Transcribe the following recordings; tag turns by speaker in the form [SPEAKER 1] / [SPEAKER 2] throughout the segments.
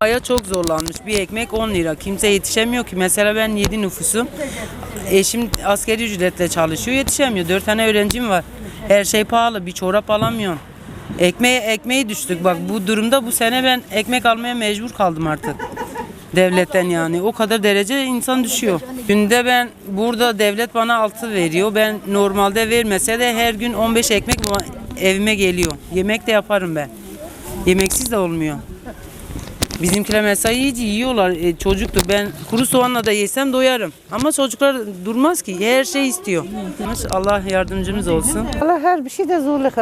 [SPEAKER 1] Hayat çok zorlanmış. Bir ekmek 10 lira. Kimse yetişemiyor ki. Mesela ben 7 nüfusum. Eşim askeri ücretle çalışıyor. Yetişemiyor. 4 tane öğrencim var. Her şey pahalı. Bir çorap alamıyorsun. Ekmeğe ekmeği düştük. Bak bu durumda bu sene ben ekmek almaya mecbur kaldım artık. Devletten yani. O kadar derece insan düşüyor. Günde ben burada devlet bana 6 veriyor. Ben normalde vermese de her gün 15 ekmek evime geliyor. Yemek de yaparım ben. Yemeksiz de olmuyor. Bizimkiler mesela iyice yiyorlar. E, çocuktur. Ben kuru soğanla da yesem doyarım. Ama çocuklar durmaz ki. Her şey istiyor. Allah yardımcımız olsun.
[SPEAKER 2] Valla her bir şey de zorluk.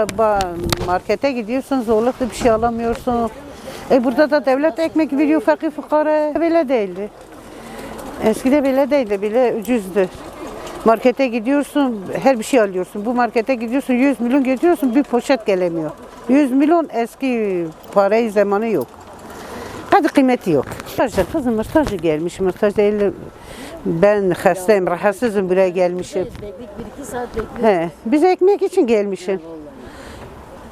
[SPEAKER 2] Markete gidiyorsun zorlukla bir şey alamıyorsun. E burada da devlet ekmek veriyor fakir fukara. Böyle değildi. Eskide böyle değildi. Bile ucuzdu. Markete gidiyorsun her bir şey alıyorsun. Bu markete gidiyorsun 100 milyon getiriyorsun bir poşet gelemiyor. 100 milyon eski parayı zamanı yok. Hadi kıymeti yok. Mırtacı kızım mırtacı gelmiş. Mırtacı değil. Ben hastayım, rahatsızım buraya gelmişim.
[SPEAKER 3] Bir iki saat bekliyor.
[SPEAKER 2] He, biz ekmek için gelmişim.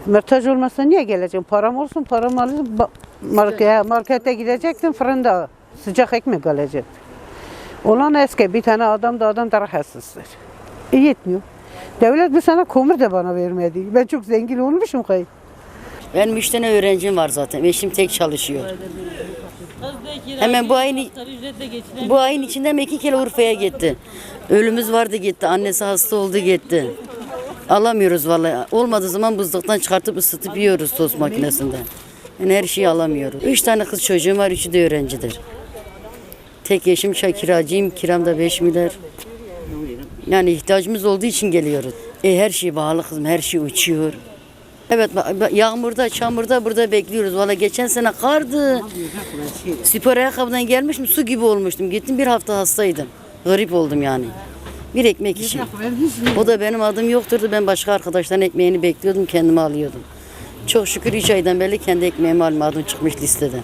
[SPEAKER 2] Mırtaç olmasa niye geleceğim? Param olsun, param alırım. Ba- Markete, markete gidecektim, fırında sıcak ekmek alacağım. Olan eski bir tane adam da adam da rahatsızdır. E, yetmiyor. Devlet bu sene komür de bana vermedi. Ben çok zengin olmuşum kay.
[SPEAKER 3] Benim üç tane öğrencim var zaten. Eşim tek çalışıyor. Hemen bu ayın bu ayın içinde mi iki kere Urfa'ya gitti. Ölümüz vardı gitti. Annesi hasta oldu gitti. Alamıyoruz vallahi. Olmadığı zaman buzluktan çıkartıp ısıtıp yiyoruz tost makinesinde. Yani her şeyi alamıyoruz. Üç tane kız çocuğum var. Üçü de öğrencidir. Tek çay kiracıyım. Kiram da beş milyar. Yani ihtiyacımız olduğu için geliyoruz. E her şey pahalı kızım. Her şey uçuyor. Evet yağmurda, çamurda burada bekliyoruz. Valla geçen sene kardı. Spor ayakkabıdan gelmişim su gibi olmuştum. Gittim bir hafta hastaydım. Garip oldum yani. Bir ekmek için. O da benim adım yokturdu. Ben başka arkadaşların ekmeğini bekliyordum. Kendime alıyordum. Çok şükür 3 aydan beri kendi ekmeğimi alma adım çıkmış listeden.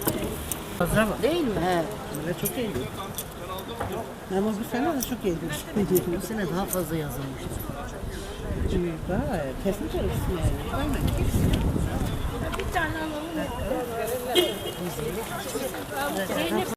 [SPEAKER 3] Değil mi? He.
[SPEAKER 2] Çok iyi. Ama bu sene de çok iyi.
[SPEAKER 3] Bu sene daha fazla yazılmış.
[SPEAKER 2] Kesinlikle
[SPEAKER 4] Bir tane alalım.